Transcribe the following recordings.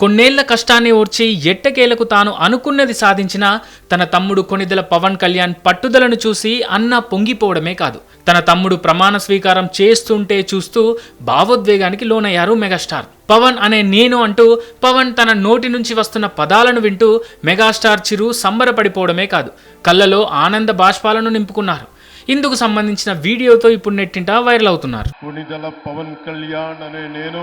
కొన్నేళ్ళ కష్టాన్ని ఓర్చి ఎట్టకేలకు తాను అనుకున్నది సాధించిన తన తమ్ముడు కొనిదెల పవన్ కళ్యాణ్ పట్టుదలను చూసి అన్న పొంగిపోవడమే కాదు. తన తమ్ముడు ప్రమాణ స్వీకారం చేస్తుంటే చూస్తూ భావోద్వేగానికి లోనయ్యారు మెగాస్టార్. పవన్ అనే నేను అంటూ పవన్ తన నోటి నుంచి వస్తున్న పదాలను వింటూ మెగాస్టార్ చిరు సంబరపడిపోవడమే కాదు. కళ్ళలో ఆనంద బాష్పాలను నింపుకున్నారు. ఇందుకు సంబంధించిన వీడియోతో ఇప్పుడు నెట్టింట వైరల్ అవుతున్నారు. పవన్ కళ్యాణ్ అనే నేను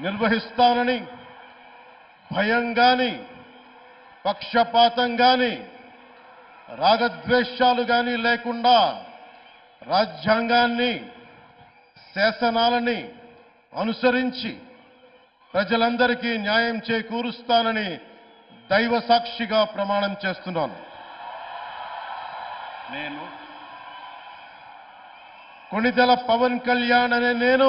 నిర్వహిస్తానని భయం కానీ పక్షపాతం కానీ రాగద్వేషాలు కానీ లేకుండా రాజ్యాంగాన్ని శాసనాలని అనుసరించి ప్రజలందరికీ న్యాయం చేకూరుస్తానని దైవ సాక్షిగా ప్రమాణం చేస్తున్నాను. నేను కొణిదెల పవన్ కళ్యాణ్ అనే నేను